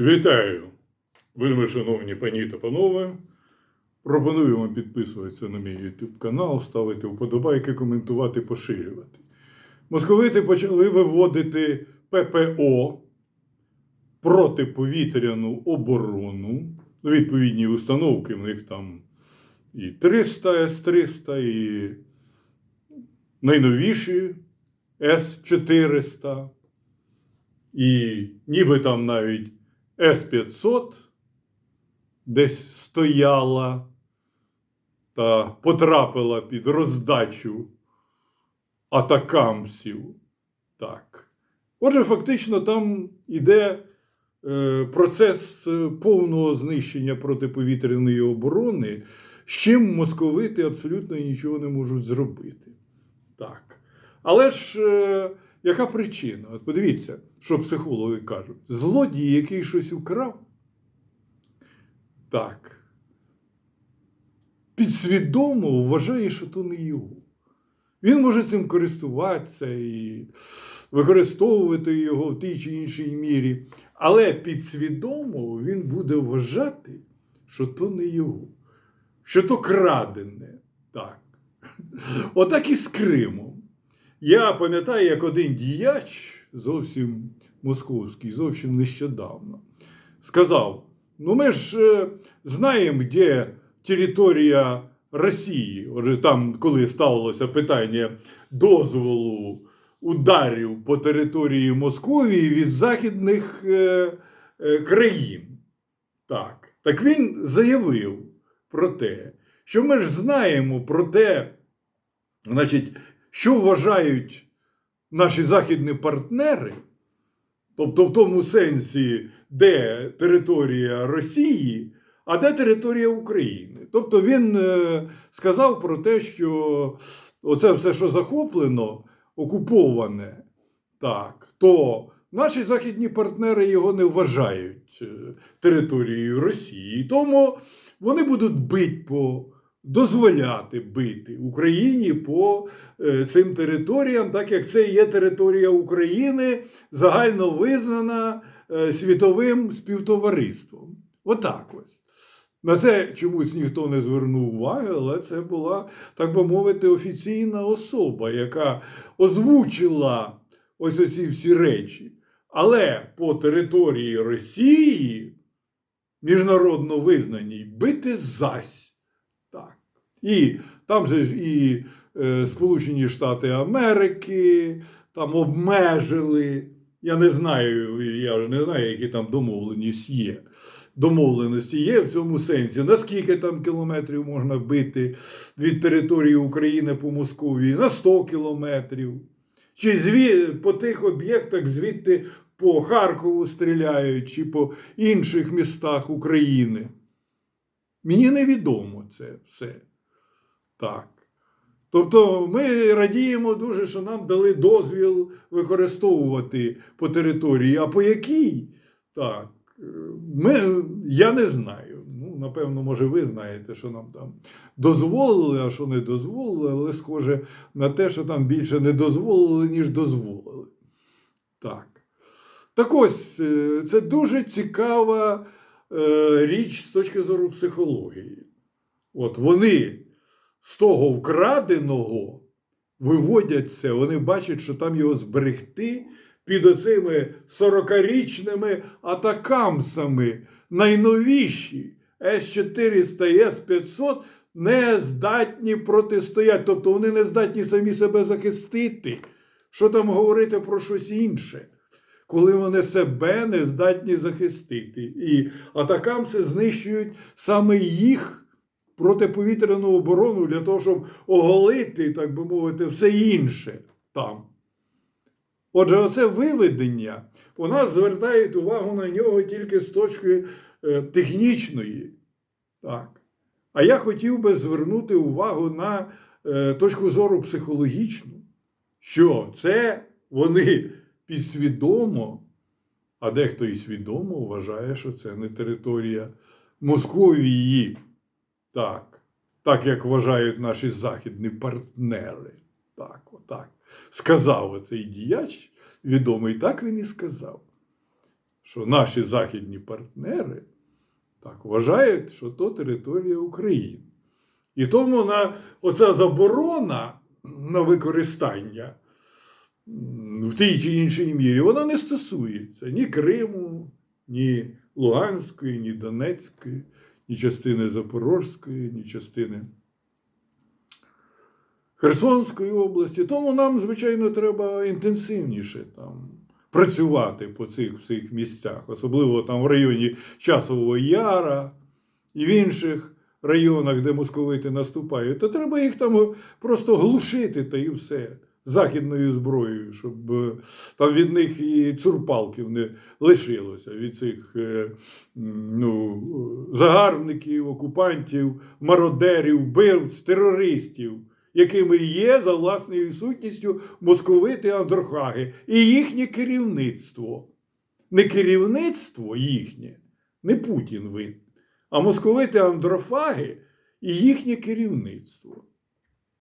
Вітаю, вельми шановні пані та панове. Пропоную вам підписуватися на мій YouTube канал, ставити вподобайки, коментувати, поширювати. Московити почали виводити ППО протиповітряну оборону. Ну, Відповідні установки, в них там і 300 С-300, і найновіші С-400. І ніби там навіть С-500 десь стояла та потрапила під роздачу атакамсів. Так. Отже, фактично там іде е, процес е, повного знищення протиповітряної оборони, з чим московити абсолютно нічого не можуть зробити. Так. Але ж е, яка причина? От подивіться, що психологи кажуть. Злодій, який щось украв, так, підсвідомо вважає, що то не його. Він може цим користуватися і використовувати його в тій чи іншій мірі, але підсвідомо він буде вважати, що то не його, що то крадене. Так. Отак і з Кримом. Я пам'ятаю, як один діяч, зовсім московський, зовсім нещодавно, сказав: ну ми ж е, знаємо, де територія Росії. Там, коли ставилося питання дозволу ударів по території Московії від західних е, е, країн. Так. так він заявив про те, що ми ж знаємо про те, значить, що вважають наші західні партнери, тобто в тому сенсі, де територія Росії, а де територія України. Тобто він е, сказав про те, що оце все, що захоплено, окуповане, так, то наші західні партнери його не вважають е, територією Росії. Тому вони будуть бити по дозволяти бити Україні по е, цим територіям, так як це є територія України, загально визнана е, світовим співтовариством. Отак ось. На це чомусь ніхто не звернув уваги, але це була, так би мовити, офіційна особа, яка озвучила ось оці всі речі. Але по території Росії, міжнародно визнаній, бити зась. І там же ж і е, Сполучені Штати Америки там обмежили. Я не знаю, я ж не знаю, які там домовленість є. Домовленості є в цьому сенсі. Наскільки там кілометрів можна бити від території України по Московії? На 100 кілометрів. Чи зві... по тих об'єктах звідти по Харкову стріляють, чи по інших містах України? Мені невідомо це все. Так. Тобто ми радіємо дуже, що нам дали дозвіл використовувати по території. А по якій? Так. Ми, я не знаю. Ну, напевно, може, ви знаєте, що нам там дозволили, а що не дозволили, але схоже на те, що там більше не дозволили, ніж дозволили. Так. Так ось, е, це дуже цікава е, річ з точки зору психології. От вони з того вкраденого виводяться, вони бачать, що там його зберегти під оцими 40-річними атакамсами, найновіші С-400 і С-500 не здатні протистояти. Тобто вони не здатні самі себе захистити. Що там говорити про щось інше? Коли вони себе не здатні захистити. І атакамси знищують саме їх протиповітряну оборону для того, щоб оголити, так би мовити, все інше там. Отже, оце виведення у нас звертають увагу на нього тільки з точки е, технічної. Так. А я хотів би звернути увагу на е, точку зору психологічну, що це вони підсвідомо, а дехто і свідомо вважає, що це не територія Московії. Так, так як вважають наші західні партнери. Так, отак. Сказав оцей діяч відомий, так він і сказав. що наші західні партнери так вважають, що то територія України. І тому на, оця заборона на використання в тій чи іншій мірі, вона не стосується ні Криму, ні Луганської, ні Донецької, ні частини Запорозької, ні частини Херсонської області. Тому нам, звичайно, треба інтенсивніше там працювати по цих всіх місцях, особливо там в районі Часового Яра і в інших районах, де московити наступають, то треба їх там просто глушити та і все. Західною зброєю, щоб е, там від них і цурпалків не лишилося від цих е, ну, загарбників, окупантів, мародерів, вбивць, терористів, якими є за власною сутністю московити андрохаги і їхнє керівництво. Не керівництво їхнє, не Путін винен, а московити андрофаги і їхнє керівництво.